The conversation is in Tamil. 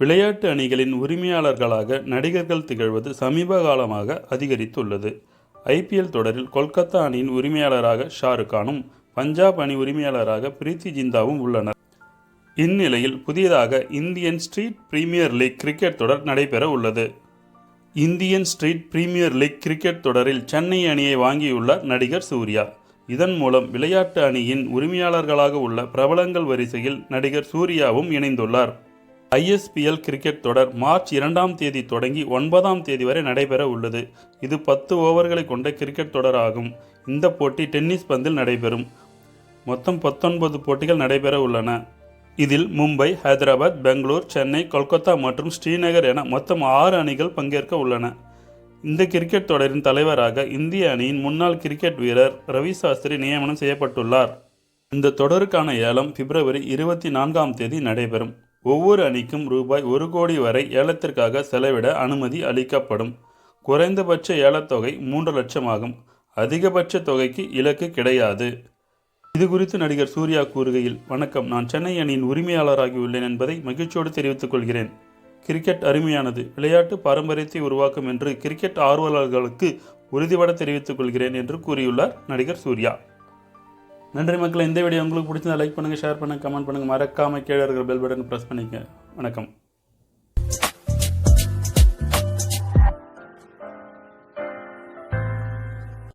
விளையாட்டு அணிகளின் உரிமையாளர்களாக நடிகர்கள் திகழ்வது சமீப காலமாக அதிகரித்துள்ளது. ஐபிஎல் தொடரில் கொல்கத்தா அணியின் உரிமையாளராக ஷாருக் கானும் பஞ்சாப் அணி உரிமையாளராக பிரீத்தி ஜிந்தாவும் உள்ளனர். இந்நிலையில் புதியதாக Indian Street Premier League cricket தொடர் நடைபெற உள்ளது. Indian Street Premier League cricket தொடரில் சென்னை அணியை வாங்கியுள்ளார் நடிகர் சூர்யா இதன் மூலம் விளையாட்டு அணியின் உரிமையாளர்களாக உள்ள பிரபலங்கள் வரிசையில் நடிகர் சூர்யாவும் இணைந்துள்ளார். ஐஎஸ்பிஎல் கிரிக்கெட் தொடர் மார்ச் இரண்டாம் தேதி தொடங்கி ஒன்பதாம் தேதி வரை நடைபெற உள்ளது. இது பத்து ஓவர்களை கொண்ட கிரிக்கெட் தொடர் ஆகும் இந்த போட்டி டென்னிஸ் பந்தில் நடைபெறும். மொத்தம் பத்தொன்பது போட்டிகள் நடைபெற உள்ளன. இதில் மும்பை ஹைதராபாத் பெங்களூர் சென்னை கொல்கத்தா மற்றும் ஸ்ரீநகர் என மொத்தம் ஆறு அணிகள் பங்கேற்க உள்ளன. இந்த கிரிக்கெட் தொடரின் தலைவராக இந்திய அணியின் முன்னாள் கிரிக்கெட் வீரர் ரவி சாஸ்திரி நியமனம் செய்யப்பட்டுள்ளார். இந்த தொடருக்கான ஏலம் பிப்ரவரி இருபத்தி நான்காம் தேதி நடைபெறும். ஒவ்வொரு அணிக்கும் ரூபாய் ஒரு கோடி வரை ஏலத்திற்காக செலவிட அனுமதி அளிக்கப்படும். குறைந்தபட்ச ஏலத்தொகை மூன்று லட்சம் ஆகும் அதிகபட்ச தொகைக்கு இலக்கு கிடையாது. இது குறித்து நடிகர் சூர்யா கூறுகையில் வணக்கம் நான் சென்னை அணியின் உரிமையாளராகியுள்ளேன் என்பதை மகிழ்ச்சியோடு தெரிவித்துக் கொள்கிறேன். கிரிக்கெட் அருமையானது. விளையாட்டு பாரம்பரியத்தை உருவாக்கும் என்று கிரிக்கெட் ஆர்வலர்களுக்கு உறுதிபட தெரிவித்துக் கொள்கிறேன் என்று கூறியுள்ளார் நடிகர் சூர்யா. நன்றி மக்களை இந்த வீடியோ உங்களுக்கு பிடிச்சிருந்தா லைக் பண்ணுங்கள் ஷேர் பண்ணுங்கள் கமெண்ட் பண்ணுங்கள் மறக்காமல் கீழே இருக்கிற பெல் பட்டன் ப்ரெஸ் பண்ணிக்க வணக்கம்.